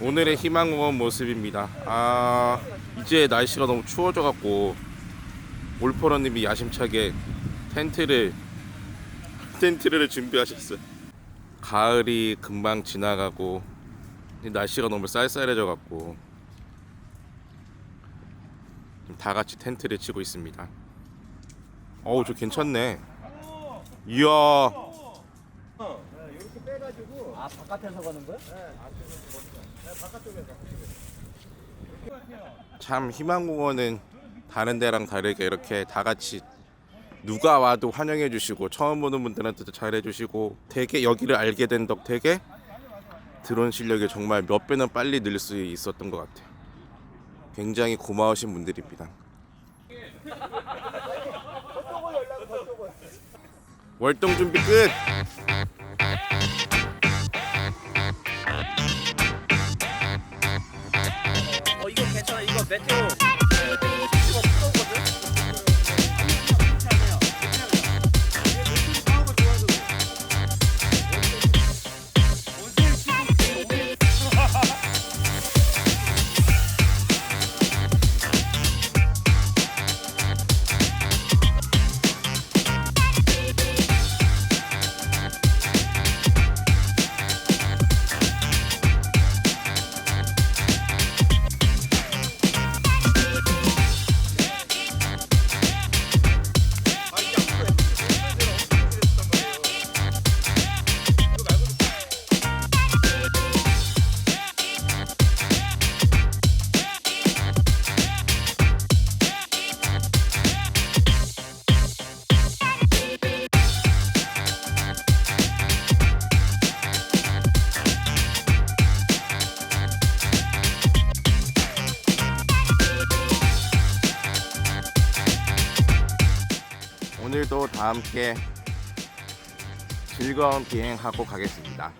오늘의 희망공원 모습입니다. 아 이제 날씨가 너무 추워져 갖고 올포러님이 야심차게 텐트를 텐트를 준비하셨어요. 가을이 금방 지나가고 이 날씨가 너무 쌀쌀해져 갖고 다 같이 텐트를 치고 있습니다. 어우 저 괜찮네. 이야 아 바깥에서 가는 거야? 참 희망공원은 다른 데랑 다르게 이렇게 다 같이 누가 와도 환영해 주시고 처음 보는 분들한테도 잘해 주시고 되게 여기를 알게 된 덕 되게 드론 실력이 정말 몇 배는 빨리 늘 수 있었던 것 같아요. 굉장히 고마우신 분들입니다. 월동 준비 끝. 괜찮 오늘도 다 함께 즐거운 비행하고 가겠습니다.